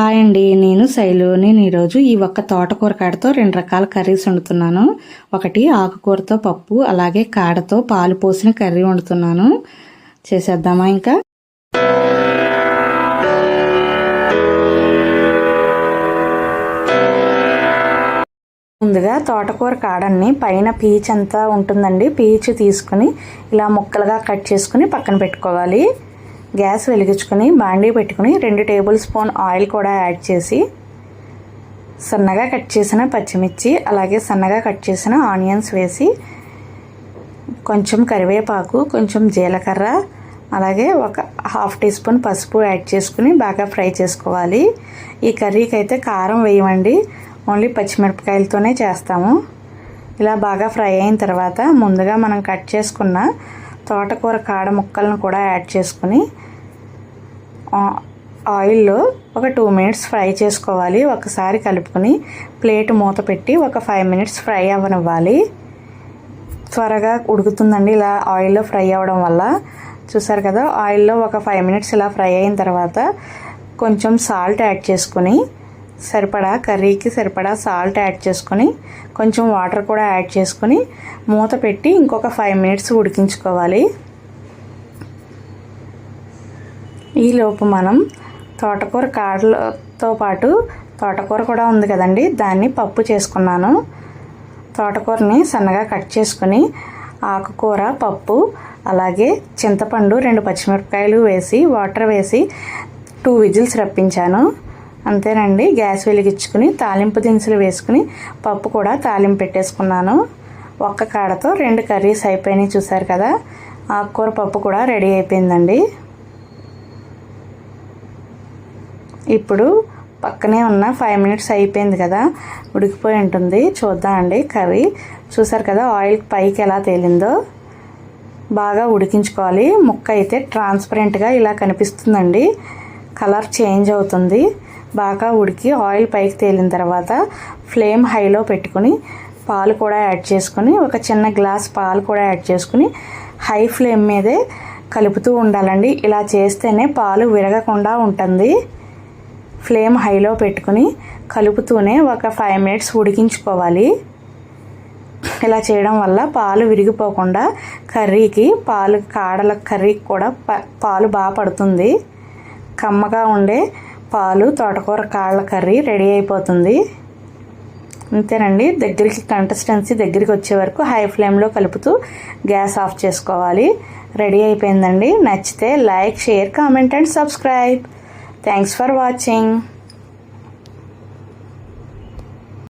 Hi అండి నేను శైలోని. ఈరోజు ఈ ఒక్క తోటకూర కాడతో రెండు రకాల కర్రీస్ వండుతున్నాను. ఒకటి ఆకుకూరతో పప్పు అలాగే కాడతో పాలు పోసిన కర్రీ వండుతున్నాను. చేసేద్దామా ఇంకా? ముందుగా తోటకూర కాడన్ని పైన పీచ్ అంతా ఉంటుందండి. పీచ్ తీసుకుని ఇలా ముక్కలుగా కట్ చేసుకుని పక్కన పెట్టుకోవాలి. గ్యాస్ వెలిగించుకొని బాండీ పెట్టుకుని రెండు టేబుల్ స్పూన్ ఆయిల్ కూడా యాడ్ చేసి సన్నగా కట్ చేసిన పచ్చిమిర్చి అలాగే సన్నగా కట్ చేసిన ఆనియన్స్ వేసి కొంచెం కరివేపాకు కొంచెం జీలకర్ర అలాగే ఒక హాఫ్ టీ స్పూన్ పసుపు యాడ్ చేసుకుని బాగా ఫ్రై చేసుకోవాలి. ఈ కర్రీకి అయితే కారం వేయమండి. ఓన్లీ పచ్చిమిరపకాయలతోనే చేస్తాము. ఇలా బాగా ఫ్రై అయిన తర్వాత ముందుగా మనం కట్ చేసుకున్న తోటకూర కాడ ముక్కలను కూడా యాడ్ చేసుకుని ఆయిల్లో ఒక టూ మినిట్స్ ఫ్రై చేసుకోవాలి. ఒకసారి కలుపుకొని ప్లేట్ మూత పెట్టి ఒక ఫైవ్ మినిట్స్ ఫ్రై అవ్వనివ్వాలి. త్వరగా ఉడుకుతుందండి ఇలా ఆయిల్లో ఫ్రై అవ్వడం వల్ల. చూసారు కదా ఆయిల్లో ఒక ఫైవ్ మినిట్స్ ఇలా ఫ్రై అయిన తర్వాత కొంచెం సాల్ట్ యాడ్ చేసుకొని సరిపడా కర్రీకి సరిపడా సాల్ట్ యాడ్ చేసుకొని కొంచెం వాటర్ కూడా యాడ్ చేసుకొని మూత పెట్టి ఇంకొక ఫైవ్ మినిట్స్ ఉడికించుకోవాలి. ఈలోపు మనం తోటకూర కాడలతో పాటు తోటకూర కూడా ఉంది కదండి దాన్ని పప్పు చేసుకున్నాను. తోటకూరని సన్నగా కట్ చేసుకొని ఆకుకూర పప్పు అలాగే చింతపండు రెండు పచ్చిమిరపకాయలు వేసి వాటర్ వేసి టూ విజిల్స్ రప్పించాను. అంతేనండి. గ్యాస్ వెలిగించుకుని తాలింపు దినుసులు వేసుకుని పప్పు కూడా తాలింపు పెట్టేసుకున్నాను. ఒక్క కాడతో రెండు కర్రీస్ అయిపోయినాయి చూసారు కదా. ఆకుకూర పప్పు కూడా రెడీ అయిపోయిందండి. ఇప్పుడు పక్కనే ఉన్న ఫైవ్ మినిట్స్ అయిపోయింది కదా. ఉడికిపోయి ఉంటుంది. చూద్దామండి కర్రీ. చూసారు కదా ఆయిల్ పైకి ఎలా తేలిందో. బాగా ఉడికించుకోవాలి. ముక్క అయితే ట్రాన్స్పరెంట్గా ఇలా కనిపిస్తుందండి. కలర్ చేంజ్ అవుతుంది. బాగా ఉడికి ఆయిల్ పైకి తేలిన తర్వాత ఫ్లేమ్ హైలో పెట్టుకుని పాలు కూడా యాడ్ చేసుకుని ఒక చిన్న గ్లాస్ పాలు కూడా యాడ్ చేసుకుని హై ఫ్లేమ్ మీదే కలుపుతూ ఉండాలండి. ఇలా చేస్తేనే పాలు విరగకుండా ఉంటుంది. ఫ్లేమ్ హైలో పెట్టుకుని కలుపుతూనే ఒక ఫైవ్ మినిట్స్ ఉడికించుకోవాలి. ఇలా చేయడం వల్ల పాలు విరిగిపోకుండా కర్రీకి పాలు కాడల కర్రీకి కూడా పాలు బాగా పడుతుంది. కమ్మగా ఉండే పాలు తోటకూర కాళ్ళ కర్రీ రెడీ అయిపోతుంది. అంతేనండి దగ్గరికి కన్సిస్టెన్సీ దగ్గరికి వచ్చే వరకు హై ఫ్లేమ్లో కలుపుతూ గ్యాస్ ఆఫ్ చేసుకోవాలి. రెడీ అయిపోయిందండి. నచ్చితే like share comment and subscribe. Thanks for watching